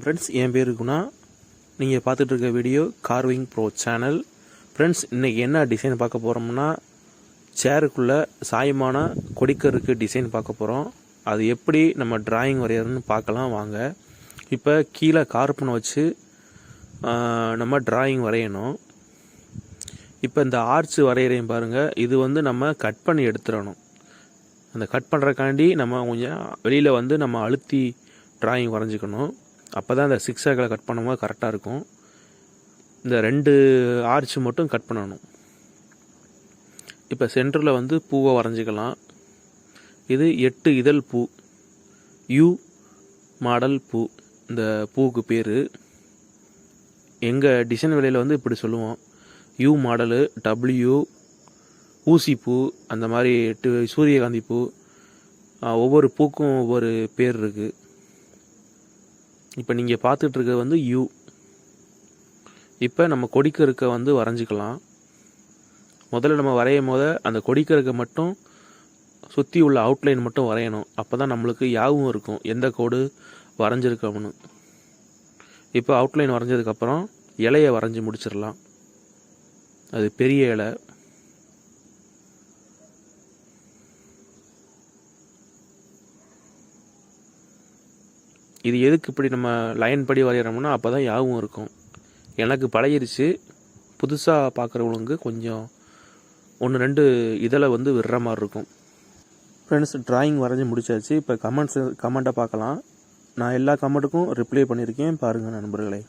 Friends என் பேர் குணா. நீங்கள் பார்த்துட்டு இருக்க video carving bro channel friends இன்றைக்கி என்ன டிசைன் பார்க்க போகிறோம்னா சேருக்குள்ளே சாயமான கொடிக்கருக்கு டிசைன் பார்க்க போகிறோம் அது எப்படி நம்ம டிராயிங் வரைகிறதுன்னு பார்க்கலாம் வாங்க. இப்போ கீழே கார்பனை வச்சு நம்ம டிராயிங் வரையணும். இப்போ இந்த ஆர்ச் வரைகிறேன் பாருங்கள் இது வந்து நம்ம கட் பண்ணி எடுத்துடணும். அந்த கட் பண்ணுறக்காண்டி நம்ம கொஞ்சம் வெளியில் வந்து நம்ம அழுத்தி டிராயிங் வரைஞ்சிக்கணும். அப்போ தான் இந்த சிக்ஸ் ஆக்கில் கட் பண்ணும்போது கரெக்டாக இருக்கும். இந்த ரெண்டு ஆர்ச் மட்டும் கட் பண்ணணும். இப்போ சென்டரில் வந்து பூவை வரைஞ்சிக்கலாம். இது எட்டு இதழ் பூ. யூ மாடல் பூ. இந்த பூவுக்கு பேர். எங்கள் டிசைன் வேலையில் வந்து இப்படி சொல்லுவோம். யூ மாடலு டபிள்யூ ஊசி பூ அந்த மாதிரி எட்டு சூரியகாந்தி பூ. ஒவ்வொரு பூக்கும் ஒவ்வொரு பேர் இருக்குது இப்போ நீங்கள் பார்த்துட்டு இருக்கிறது வந்து யூ இப்போ நம்ம கொடிக்கருக்கை வந்து வரைஞ்சிக்கலாம். முதல்ல நம்ம வரையும் போத அந்த கொடிக்கருக்கை மட்டும் சுற்றி உள்ள அவுட்லைன் மட்டும் வரையணும். அப்போ தான் நம்மளுக்கு யாவும் இருக்கும். எந்த கோடு வரைஞ்சிருக்கோம்னு. இப்போ அவுட்லைன் வரைஞ்சதுக்கப்புறம் இலையை வரைஞ்சி முடிச்சிடலாம். அது பெரிய இலை. இது எதுக்கு இப்படி நம்ம லைன் படி வரைகிறோம்னா அப்போ தான் யாவும் இருக்கும். எனக்கு பழகிருச்சு. புதுசாக பார்க்குறவங்களுக்கு கொஞ்சம் ஒன்று ரெண்டு இதில் வந்து விடுற மாதிரி இருக்கும். ஃப்ரெண்ட்ஸ் டிராயிங் வரைஞ்சி முடிச்சாச்சு. இப்போ கமெண்ட்ஸ் கமெண்ட்டை பார்க்கலாம். நான் எல்லா கமெண்ட்டுக்கும் ரிப்ளை பண்ணியிருக்கேன். பாருங்கள் நண்பர்களே.